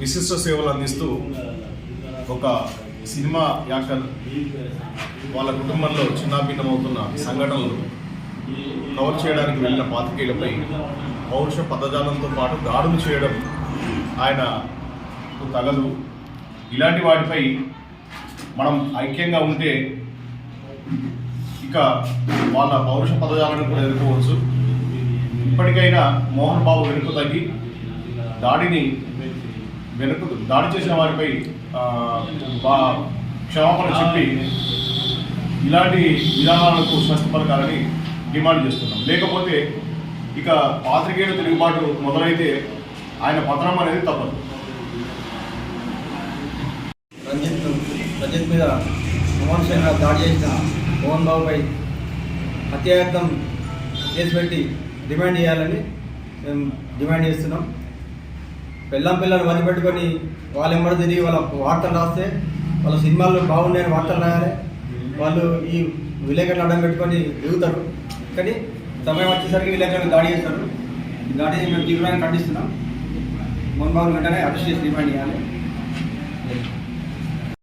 విశిష్ట సేవలు అందిస్తూ ఒక సినిమా యాక్టర్ వాళ్ళ కుటుంబంలో చిన్నాభిన్నమవుతున్న సంఘటనలు కవర్ చేయడానికి వెళ్ళిన పాతికేయులపై పౌరుష పదజాలంతో పాటు దాడులు చేయడం ఆయన తగదు. ఇలాంటి వాటిపై మనం ఐక్యంగా ఉంటే ఇక వాళ్ళ పౌరుష పదజాలను కూడా ఎదుర్కోవచ్చు. ఇప్పటికైనా మోహన్ బాబు వెనుక తగ్గి దాడిని వెనుక దాడి చేసిన వారిపై క్షమాపణ చెప్పి ఇలాంటి విధానాలకు స్వస్థపరకాలని డిమాండ్ చేస్తున్నాం. లేకపోతే ఇక పాత్రికేయుల తిరుగుబాటు మొదలైతే ఆయన పతనం అనేది తప్పదు. రంజిత్ రంజిత్ మీద అమానుషంగా దాడి చేసిన మోహన్ బాబుపై హత్యాయత్నం కేసు పెట్టి డిమాండ్ చేయాలని మేము డిమాండ్ చేస్తున్నాం. పెళ్ళం పిల్లలు వదిలిపెట్టుకొని వాళ్ళు ఎంబడి తిరిగి వాళ్ళ వార్తలు రాస్తే వాళ్ళ సినిమాలు బాగున్నాయని వార్తలు రాయాలి. వాళ్ళు ఈ విలేకరులు అడ్డం పెట్టుకొని దిగుతారు. కానీ సమయం వచ్చేసరికి విలేకరులు దాడి చేస్తారు. దాడి మేము తీవ్రంగా ఖండిస్తున్నాం. మోహన్ బాబు వెంటనే అరెస్ట్ చేసి డిమాండ్ చేయాలి.